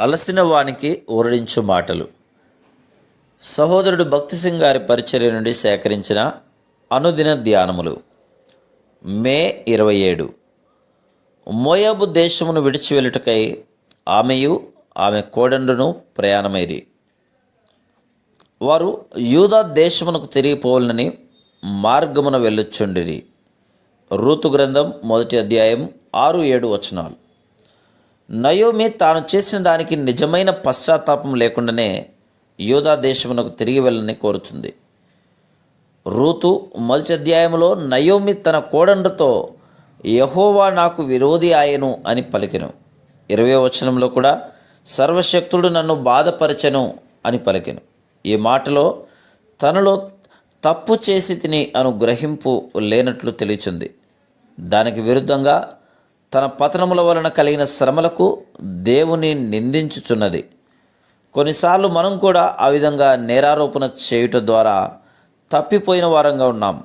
అలసిన వానికి ఊరడించు మాటలు. సహోదరుడు భక్తి సింగ్ గారి పరిచర్య నుండి సేకరించిన అనుదిన ధ్యానములు. మే ఇరవై ఏడు. మోయాబు దేశమును విడిచి వెళ్ళుటకై ఆమెయు ఆమె కోడండును ప్రయాణమైరి. వారు యూదా దేశమునకు తిరిగిపోవాలని మార్గమున వెళ్ళొచ్చుండిరి రూతు గ్రంథం మొదటి అధ్యాయం ఆరు ఏడు వచనాలు. నయోమి తాను చేసిన దానికి నిజమైన పశ్చాత్తాపం లేకుండానే యూదా దేశమునకు తిరిగి వెళ్ళని కోరుతుంది. రూతు మొదటి అధ్యాయంలో నయోమి తన కోడండ్రతో యహోవా నాకు విరోధి ఆయను అని పలికెను. ఇరవై వచనంలో కూడా సర్వశక్తుడు నన్ను బాధపరచెను అని పలికెను. ఈ మాటలో తనలో తప్పు చేసి తిని అను గ్రహింపు లేనట్లు తెలియచుంది. దానికి విరుద్ధంగా తన పతనముల వలన కలిగిన శ్రమలకు దేవుని నిందించుచున్నది. కొన్నిసార్లు మనం కూడా ఆ విధంగా నేరారోపణ చేయుట ద్వారా తప్పిపోయిన వారంగా ఉన్నాం.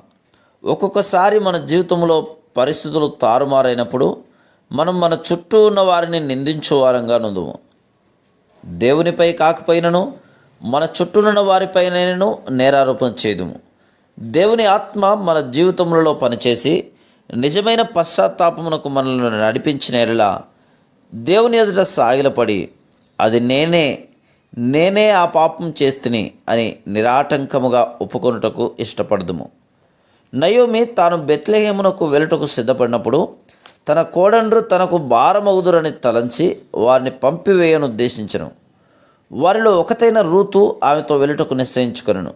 ఒక్కొక్కసారి మన జీవితంలో పరిస్థితులు తారుమారైనప్పుడు మనం మన చుట్టూ ఉన్న వారిని నిందించు వారంగా నుందుము దేవునిపై కాకపోయినను మన చుట్టూనున్న వారిపైనను నేరారోపణ చేయదుము. దేవుని ఆత్మ మన జీవితములలో పనిచేసి నిజమైన పశ్చాత్తాపమునకు మనల్ని నడిపించిన ఎడలా దేవుని ఎదుట సాగిలపడి అది నేనే నేనే ఆ పాపం చేస్తుని అని నిరాటంకముగా ఒప్పుకొనుటకు ఇష్టపడదుము. నయోమి తాను బెత్లెహేమునకు వెలుటకు సిద్ధపడినప్పుడు తన కోడండ్రు తనకు భారమగుదురని తలంచి వారిని పంపివేయను ఉద్దేశించను వారిలో ఒకతైన రూతు ఆమెతో వెలుటకు నిశ్చయించుకొనను.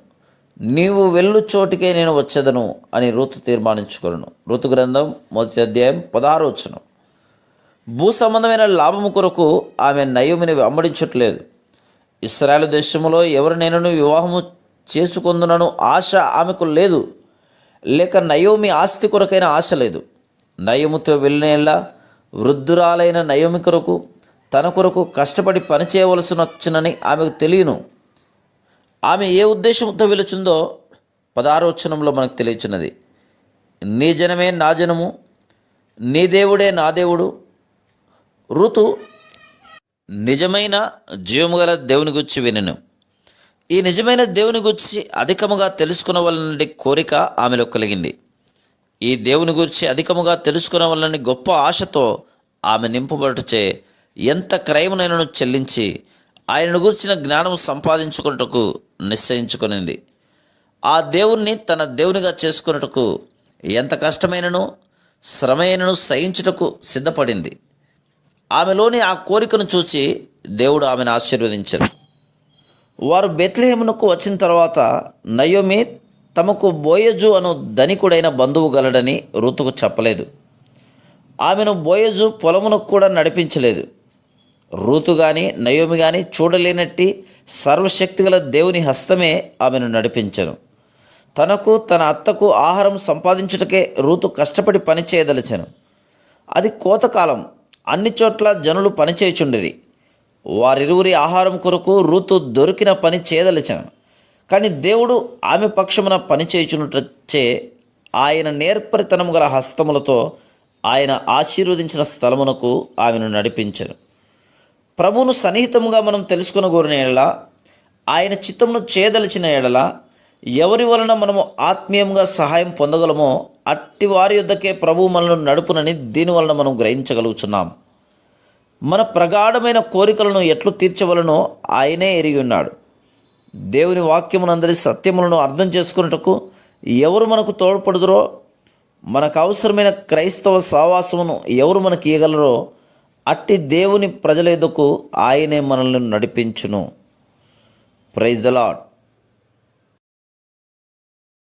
నీవు వెళ్ళు చోటికే నేను వచ్చేదను అని రుతు తీర్మానించుకొనను. ఋతు గ్రంథం మొదటి అధ్యాయం పదహారు భూ సంబంధమైన లాభము కొరకు ఆమె నయోమిని వెంబడించట్లేదు. ఇస్రాయల్ దేశంలో ఎవరు నేను వివాహము చేసుకుందునను ఆశ ఆమెకు లేదు. లేక నయోమి ఆస్తి కొరకైన ఆశ లేదు. నయముతో వెళ్ళినేలా వృద్ధురాలైన నయోమి కొరకు తన కొరకు కష్టపడి పనిచేయవలసి వచ్చునని ఆమెకు తెలియను. ఆమె ఏ ఉద్దేశంతో వెలుచుందో పదారోచనంలో మనకు తెలియచున్నది. నీ జనమే నా జనము నీ దేవుడే నా దేవుడు. ఋతు నిజమైన జీవము గల దేవుని గురించి వినను. ఈ నిజమైన దేవుని గురించి అధికముగా తెలుసుకునవలనని కోరిక ఆమెలో కలిగింది. ఈ దేవుని గురించి అధికముగా తెలుసుకునవలని గొప్ప ఆశతో ఆమె నింపబడుచే ఎంత క్రయమునైనను చెల్లించి ఆయనను గురించిన జ్ఞానం సంపాదించుకున్నటకు నిశ్చయించుకునింది. ఆ దేవుణ్ణి తన దేవునిగా చేసుకున్నటకు ఎంత కష్టమైనను శ్రమైనను సహించుటకు సిద్ధపడింది. ఆమెలోని ఆ కోరికను చూచి దేవుడు ఆమెను ఆశీర్వదించారు వారు బెత్లహేమునకు వచ్చిన తర్వాత నయోమి తమకు బోయజు అను ధనికుడైన బంధువు గలడని ఋతుకు చెప్పలేదు. ఆమెను బోయజు పొలమునకు కూడా నడిపించలేదు. రూతు కానీ నయోమి కానీ చూడలేనట్టి సర్వశక్తిగల దేవుని హస్తమే ఆమెను నడిపించను. తనకు తన అత్తకు ఆహారం సంపాదించుటకే రూతు కష్టపడి పని చేయదలిచెను. అది కోతకాలం. అన్ని చోట్ల జనులు పనిచేయుచుండేది వారిరువురి ఆహారం కొరకు రూతు దొరికిన పని చేయదలిచెను. కానీ దేవుడు ఆమె పక్షమున పనిచేయుచునుటచ్చే ఆయన నేర్పరితనము గల హస్తములతో ఆయన ఆశీర్వదించిన స్థలమునకు ఆమెను నడిపించను. ప్రభువును సన్నిహితముగా మనం తెలుసుకున్న కోరిన ఎడల ఆయన చిత్తమును చేయదలిచిన ఎడల ఎవరి వలన మనము ఆత్మీయంగా సహాయం పొందగలమో అట్టి వారి యొద్దకే ప్రభువు మనల్ని నడుపునని దీని వలన మనం గ్రహించగలుగుతున్నాం మన ప్రగాఢమైన కోరికలను ఎట్లు తీర్చవలనో ఆయనే ఎరిగి ఉన్నాడు. దేవుని వాక్యమునందరి సత్యములను అర్థం చేసుకున్నటకు ఎవరు మనకు తోడ్పడుదురో మనకు అవసరమైన క్రైస్తవ సావాసమును ఎవరు మనకి ఇవ్వగలరో అట్టి దేవుని ప్రజల ఎదుకు ఆయనే మనల్ని నడిపించును. Praise the lord